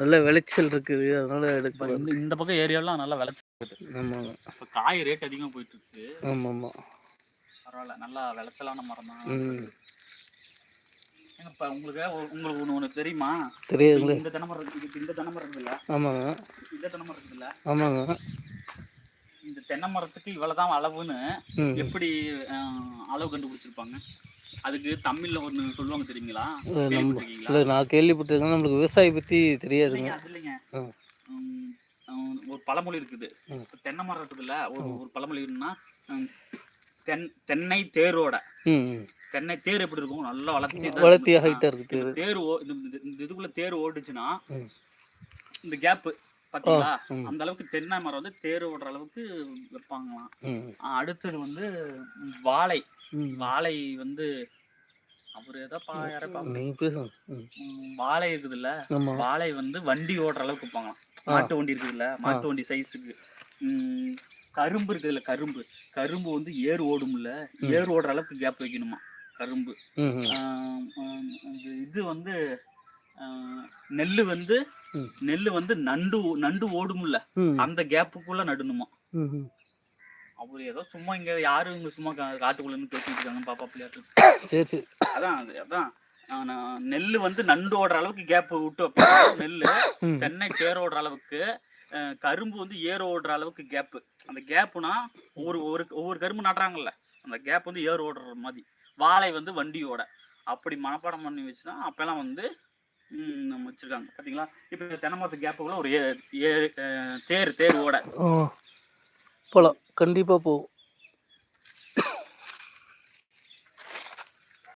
நல்ல விளைச்சல் இருக்குது. அதனால எடுக்க இந்த பக்கம் ஏரியாலாம் நல்லா விளைச்சிருக்குது ஆமாங்க. இப்போ காய் ரேட் அதிகமாக போயிட்டு இருக்கு ஆமாம். ஆமாம் பரவாயில்ல. நல்லா விளைச்சலான மரம்? தான் இப்போ உங்களுக்கு உங்களுக்கு ஒன்று ஒன்று தெரியுமா? தெரியாதுங்களே இந்த தென்னை மரம் இருக்குது இந்த தென்னை மரம் இருக்குல்ல? ஆமாங்க. இந்த தென்னை மரம் இருக்குல்ல? ஆமாங்க. இந்த தென்னை மரத்துக்கு இவ்வளவுதான் அளவுன்னு எப்படி அளவு கண்டுபிடிச்சிருப்பாங்க? அதுக்கு தமிழ்ல ஒன்று சொல்லுவாங்க தெரியுங்களா? இல்லை நான் கேள்விப்பட்டிருக்கேன். நம்மளுக்கு விவசாயி பற்றி தெரியாதுங்க அது இல்லைங்க. ஒரு பழமொழி இருக்குது. தென்னை மரம் இருக்குதுல்ல ஒரு ஒரு பழமொழி இருக்குன்னா தென் தென்னை தேரோட. தென்னை தேர் எப்படி இருக்கும்? நல்லா வளர்த்தி வளர்த்தி ஹைட்டாக இருக்குது இந்த தேர். இந்த இதுக்குள்ள தேர் ஓடுச்சுன்னா. இந்த கேப் பாத்தீங்களா. அந்த அளவுக்கு தென்னை மரம் வந்து தேர் ஓடுற அளவுக்கு வைப்பாங்களாம். அடுத்தது வந்து வாழை. வாழை வந்து அவர் ஏதோ பா யாரோ பா- நீங்கள் பேசுங்க வாழை இருக்குதுல்ல? வாழை வந்து வண்டி ஓடுற அளவுக்கு வைப்பாங்களாம் மாட்டு வண்டி இருக்குதுல்ல? மாட்டு வண்டி சைஸுக்கு கரும்பு இருக்குதுல்ல கரும்பு. கரும்பு வந்து ஏர் ஓடும்ல? ஏர் ஓடுற அளவுக்கு கேப் வைக்கணுமா? கரும்பு. இது வந்து நெல் வந்து ம். நெல் வந்து நண்டு நண்டு ஓடும்ல? அந்த கேப்புக்குள்ள நடணுமா. அவர் ஏதோ சும்மா இங்க யாரும் இங்க சும்மா கா- காட்டுக்குள்ள இருந்து பேசிட்டு இருக்காங்க பாப்பா பிள்ளையாட்டு சரி சரி. அதான் அது அதான். நெல் வந்து நண்டு ஓடுற அளவுக்கு கேப் விட்டு வைப்பாங்க நெல் தென்னை தேர் ஓடுற அளவுக்கு கரும்பு வந்து ஏர் ஓடுற அளவுக்கு கேப்பு அந்த கேப்புனா ஒவ்வொரு ஒவ்வொரு ஒவ்வொரு கரும்பு நடுறாங்கல்ல அந்த கேப் வந்து ஏர் ஓடுற மாதிரி. வாழை வந்து வண்டியோட. அப்படி மனப்பாடம் பண்ணி வச்சுனா அப்போல்லாம் வந்து நம்ம வச்சுருக்காங்க. பார்த்தீங்களா இப்போ தென்னை மரத்து கேப்புக்குள்ள ஒரு ஏ தேர் தேர் ஓட ஆ போகலாம் கண்டிப்பாக போகும்